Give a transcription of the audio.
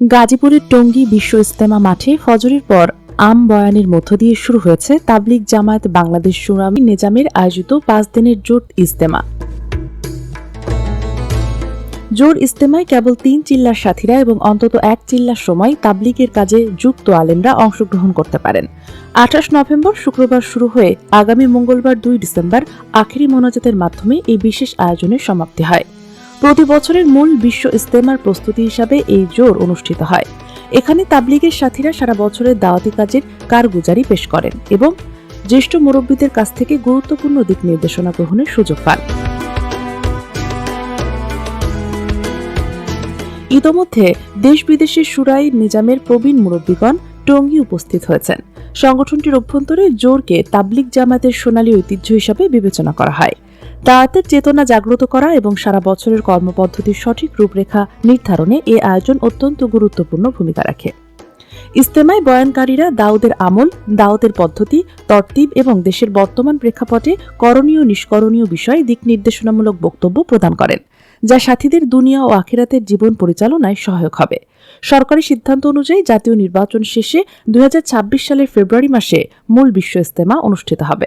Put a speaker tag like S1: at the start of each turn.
S1: গাজীপুরের টঙ্গী বিশ্ব ইস্তেমা মাঠে ফজরের পর আম বয়ানের মধ্য দিয়ে শুরু হয়েছে তাবলিগ জামায়াত বাংলাদেশ সুনামি নিজামের আয়োজিত পাঁচ দিনের জোট ইস্তেমা জোর ইস্তেমায় কেবল তিন চিল্লার সাথীরা এবং অন্তত এক চিল্লার সময় তাবলিগের কাজে যুক্ত আলেমরা অংশগ্রহণ করতে পারেন। আঠাশ নভেম্বর শুক্রবার শুরু হয়ে আগামী মঙ্গলবার দুই ডিসেম্বর আখেরি মোনাজাতের মাধ্যমে এই বিশেষ আয়োজনের সমাপ্তি হয়। প্রতি বছরের মূল বিশ্ব ইস্তেমার প্রস্তুতি হিসাবে এই জোর অনুষ্ঠিত হয়। এখানে তাবলিগের সাথীরা সারা বছরের দাওয়াতি কাজের কারগুজারি পেশ করেন এবং জ্যেষ্ঠ মুরব্বীদের কাছ থেকে গুরুত্বপূর্ণ দিক নির্দেশনা গ্রহণের সুযোগ পান। ইতোমধ্যে দেশ বিদেশের সুরাই নিজামের প্রবীণ মুরব্বীগণ টঙ্গী উপস্থিত হয়েছেন। সংগঠনটির অভ্যন্তরে জোরকে তাবলিগ জামাতের সোনালী ঐতিহ্য হিসাবে বিবেচনা করা হয়। দাওয়াতের চেতনা জাগ্রত করা এবং সারা বছরের কর্মপদ্ধতির সঠিক রূপরেখা নির্ধারণে এ আয়োজন অত্যন্ত গুরুত্বপূর্ণ ভূমিকা রাখে। ইস্তেমায় বয়ানকারীরা দাউদের আমল, দাউদের পদ্ধতি, তরতিব এবং দেশের বর্তমান প্রেক্ষাপটে করণীয় নিষ্করণীয় বিষয়ে দিক নির্দেশনামূলক বক্তব্য প্রদান করেন, যা সাথীদের দুনিয়া ও আখিরাতের জীবন পরিচালনায় সহায়ক হবে। সরকারি সিদ্ধান্ত অনুযায়ী জাতীয় নির্বাচন শেষে দুই হাজার ছাব্বিশ সালের ফেব্রুয়ারি মাসে মূল বিশ্ব ইস্তেমা অনুষ্ঠিত হবে।